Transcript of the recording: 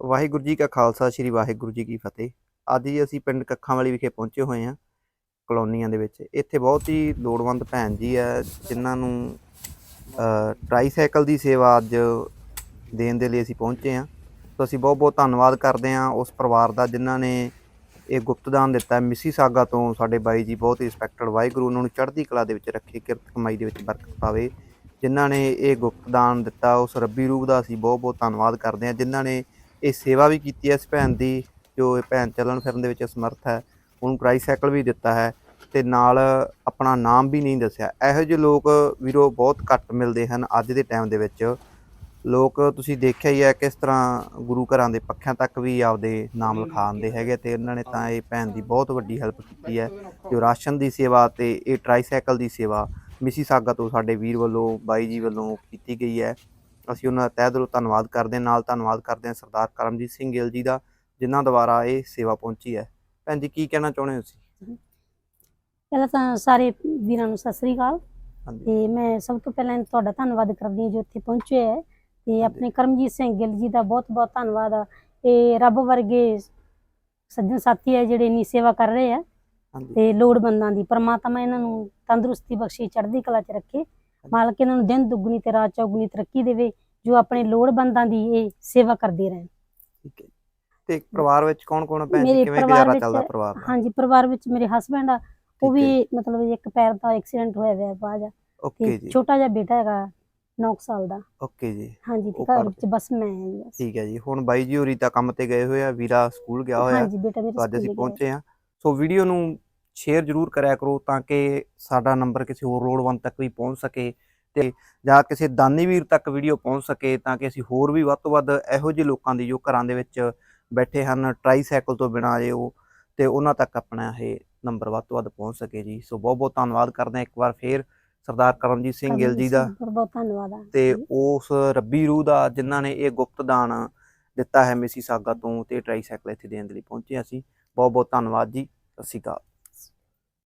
ਵਾਹਿਗੁਰੂ ਜੀ ਕਾ ਖਾਲਸਾ ਸ੍ਰੀ ਵਾਹਿਗੁਰੂ ਜੀ ਕੀ ਫਤਿਹ। ਅੱਜ ਹੀ ਅਸੀਂ ਪਿੰਡ ਕੱਖਾਂ ਵਾਲੀ ਵਿਖੇ ਪਹੁੰਚੇ ਹੋਏ ਹਾਂ ਕਲੋਨੀਆਂ ਦੇ ਵਿੱਚ। ਇੱਥੇ ਬਹੁਤ ਹੀ ਲੋੜਵੰਦ ਭੈਣ ਜੀ ਹੈ ਜਿਨ੍ਹਾਂ ਨੂੰ ਅ, ਟਰਾਈਸਾਈਕਲ ਦੀ ਸੇਵਾ ਅੱਜ ਦੇਣ ਦੇ ਲਈ ਅਸੀਂ ਪਹੁੰਚੇ ਹਾਂ। ਸੋ ਅਸੀਂ ਬਹੁਤ ਬਹੁਤ ਧੰਨਵਾਦ ਕਰਦੇ ਹਾਂ ਉਸ ਪਰਿਵਾਰ ਦਾ ਜਿਨ੍ਹਾਂ ਨੇ ਇਹ ਗੁਪਤਦਾਨ ਦਿੱਤਾ ਮਿਸੀ ਸਾਗਾ ਤੋਂ ਸਾਡੇ ਬਾਈ ਜੀ ਬਹੁਤ ਹੀ ਰਿਸਪੈਕਟਡ ਵਾਹਿਗੁਰੂ ਉਹਨਾਂ ਨੂੰ ਚੜ੍ਹਦੀ ਕਲਾ ਦੇ ਵਿੱਚ ਰੱਖੇ ਕਿਰਤ ਕਮਾਈ ਦੇ ਵਿੱਚ ਬਰਕਤ ਪਾਵੇ। ਜਿਨ੍ਹਾਂ ਨੇ ਇਹ ਗੁਪਤਦਾਨ ਦਿੱਤਾ ਉਸ ਰੱਬੀ ਰੂਹ ਦਾ ਅਸੀਂ ਬਹੁਤ ਬਹੁਤ ਧੰਨਵਾਦ ਕਰਦੇ ਹਾਂ। ਜਿਨ੍ਹਾਂ ਨੇ ਇਹ ਸੇਵਾ ਵੀ ਕੀਤੀ ਹੈ ਇਸ ਭੈਣ ਦੀ ਜੋ ਇਹ ਭੈਣ ਚੱਲਣ ਫਿਰਨ ਦੇ ਵਿੱਚ ਸਮਰਥ ਹੈ। ਉਹਨੂੰ ਟਰਾਈਸਾਈਕਲ ਵੀ ਦਿੱਤਾ ਹੈ ਤੇ ਨਾਲ ਆਪਣਾ ਨਾਮ ਵੀ ਨਹੀਂ ਦੱਸਿਆ। ਇਹੋ ਜਿਹੇ ਲੋਕ ਵੀਰੋ ਬਹੁਤ ਘੱਟ ਮਿਲਦੇ ਹਨ ਅੱਜ ਦੇ ਟਾਈਮ ਦੇ ਵਿੱਚ। ਲੋਕ ਤੁਸੀਂ ਦੇਖਿਆ ਹੀ ਹੈ ਕਿਸ ਤਰ੍ਹਾਂ ਗੁਰੂ ਘਰਾਂ ਦੇ ਪੱਖਿਆਂ ਤੱਕ ਵੀ ਆਪਦੇ ਨਾਮ ਲਿਖਾਉਂਦੇ ਹੈਗੇ ਤੇ ਇਹਨਾਂ ਨੇ ਤਾਂ ਇਹ ਭੈਣ ਦੀ ਬਹੁਤ ਵੱਡੀ ਹੈਲਪ ਕੀਤੀ ਹੈ। ਜੋ ਰਾਸ਼ਨ ਦੀ ਸੇਵਾ ਤੇ ਇਹ ਟਰਾਈਸਾਈਕਲ ਦੀ ਸੇਵਾ ਮਿਸੀ ਸਾਗਾ ਤੋਂ ਸਾਡੇ ਵੀਰ ਵੱਲੋਂ ਬਾਈ ਜੀ ਵੱਲੋਂ ਕੀਤੀ ਗਈ ਹੈ। ਅਸੀਂ ਉਹਨਾਂ ਦਾ ਤਹਿ ਦਿਲੋਂ ਧੰਨਵਾਦ ਕਰਦੇ ਹਾਂ। ਨਾਲ ਧੰਨਵਾਦ ਕਰਦੇ ਹਾਂ ਸਰਦਾਰ ਕਰਮਜੀਤ ਸਿੰਘ ਗਿੱਲ ਜੀ ਦਾ ਜਿਨ੍ਹਾਂ ਦੁਆਰਾ ਇਹ ਸੇਵਾ ਪਹੁੰਚੀ ਹੈ। ਭੈਣ ਜੀ ਕੀ ਕਹਿਣਾ ਚਾਹੁੰਦੇ ਹੋ ਤੁਸੀਂ? ਪਹਿਲਾਂ ਤਾਂ ਸਾਰੇ ਵੀਰਾਂ ਨੂੰ ਸਤਿ ਸ੍ਰੀ ਅਕਾਲ। ਤੇ ਮੈਂ ਸਭ ਤੋਂ ਪਹਿਲਾਂ ਤੁਹਾਡਾ ਧੰਨਵਾਦ ਕਰਦੀ ਹਾਂ ਜੋ ਇੱਥੇ ਪਹੁੰਚੇ ਹੈ। ਤੇ ਆਪਣੇ ਕਰਮਜੀਤ ਸਿੰਘ ਗਿੱਲ ਜੀ ਦਾ ਬਹੁਤ ਬਹੁਤ ਧੰਨਵਾਦ ਆ। ਇਹ ਰੱਬ ਵਰਗੇ ਸੱਜਣ ਸਾਥੀ ਹੈ ਜਿਹੜੇ ਇੰਨੀ ਸੇਵਾ ਕਰ ਰਹੇ ਆ। ਤੇ ਲੋੜਵੰਦਾਂ ਦੀ ਪ੍ਰਮਾਤਮਾ ਇਹਨਾਂ ਨੂੰ ਤੰਦਰੁਸਤੀ ਬਖਸ਼ੇ ਚੜ੍ਹਦੀ ਕਲਾ 'ਚ ਰੱਖੇ। ਮਾਲਕ ਇਹਨਾਂ ਨੂੰ ਦਿਨ ਦੁੱਗਣੀ ਤੇ ਰਾਤ ਚੌਗੁਣੀ ਤਰੱਕੀ ਦੇਵੇ ਜੋ ਆਪਣੇ ਲੋੜਵੰਦਾਂ ਦੀ ਇਹ ਸੇਵਾ ਕਰਦੇ ਰਹਿਣ। ਠੀਕ ਹੈ ਜੀ। ਤੇ ਪਰਿਵਾਰ ਵਿੱਚ ਕੌਣ ਕੌਣ ਭੈਣ ਜੀ? ਕਿਵੇਂ ਗੁਜ਼ਾਰਾ ਚੱਲਦਾ ਪਰਿਵਾਰ ਦਾ ਹਾਂਜੀ ਪਰਿਵਾਰ ਵਿੱਚ ਮੇਰੇ ਹਸਬੰਡ ਆ ਉਹ ਵੀ ਮਤਲਬ ਇੱਕ ਪੈਰ ਦਾ ਐਕਸੀਡੈਂਟ ਹੋਇਆ ਹੋਇਆ ਬਾਜ ਓਕੇ ਜੀ। ਛੋਟਾ ਜਿਹਾ ਬੇਟਾ ਹੈਗਾ 9 ਸਾਲ ਦਾ। ਓਕੇ ਜੀ। ਹਾਂਜੀ ਤੇ ਘਰ ਵਿੱਚ ਬਸ ਮੈਂ। ਠੀਕ ਹੈ ਜੀ। ਹੁਣ ਬਾਈ ਜੀ ਹੋਰੀ ਤਾਂ ਕੰਮ ਤੇ ਗਏ ਹੋਏ ਆ ਵੀਰਾ ਸਕੂਲ ਗਿਆ ਹੋਇਆ। ਹਾਂਜੀ ਬੇਟਾ ਤਾਂ ਅੱਜ ਅਸੀਂ। ਪਹੁੰਚੇ ਸੋ ਵੀਡੀਓ ਨੂੰ ਸ਼ੇਅਰ ਜ਼ਰੂਰ ਕਰਿਆ ਕਰੋ ਤਾਂ ਕਿ ਸਾਡਾ ਨੰਬਰ ਕਿਸੇ ਹੋਰ ਲੋੜਵੰਦ ਤੱਕ ਵੀ ਪਹੁੰਚ ਸਕੇ ਤੇ ਜਾਂ ਕਿਸੇ ਦਾਨੀ ਵੀਰ ਤੱਕ ਵੀਡੀਓ ਪਹੁੰਚ ਸਕੇ ਤਾਂ ਕਿ ਅਸੀਂ ਹੋਰ ਵੀ ਵੱਧ ਤੋਂ ਵੱਧ ਇਹੋ ਜਿਹੇ ਲੋਕਾਂ ਦੀ ਜੋ ਘਰਾਂ ਦੇ ਵਿੱਚ ਬੈਠੇ ਹਨ ਟਰਾਈਸਾਈਕਲ ਤੋਂ ਬਿਨਾਂ ਜੇ ਉਹ ਤੇ ਉਹਨਾਂ ਤੱਕ ਆਪਣਾ ਇਹ ਨੰਬਰ ਵੱਧ ਤੋਂ ਵੱਧ ਪਹੁੰਚ ਸਕੇ ਜੀ। ਸੋ ਬਹੁਤ ਬਹੁਤ ਧੰਨਵਾਦ ਕਰਦੇ ਹਾਂ ਇੱਕ ਵਾਰ ਫੇਰ ਸਰਦਾਰ ਕਰਮਜੀਤ ਸਿੰਘ ਗਿੱਲ ਜੀ ਦਾ। ਬਹੁਤ ਬਹੁਤ ਧੰਨਵਾਦ ਤੇ। ਉਸ ਰੱਬੀ ਰੂਹ ਦਾ ਜਿਨ੍ਹਾਂ ਨੇ ਇਹ ਗੁਪਤ ਦਾਨ ਦਿੱਤਾ ਹੈ ਮਿਸੀ ਸਾਗਾ ਤੋਂ ਤੇ ਟਰਾਈਸਾਈਕਲ ਇੱਥੇ ਦੇਣ ਦੇ ਲਈ ਪਹੁੰਚੇ ਅਸੀਂ। ਬਹੁਤ ਬਹੁਤ ਧੰਨਵਾਦ ਜੀ। ਸਤਿ ਸ਼੍ਰੀ ਅਕਾਲ।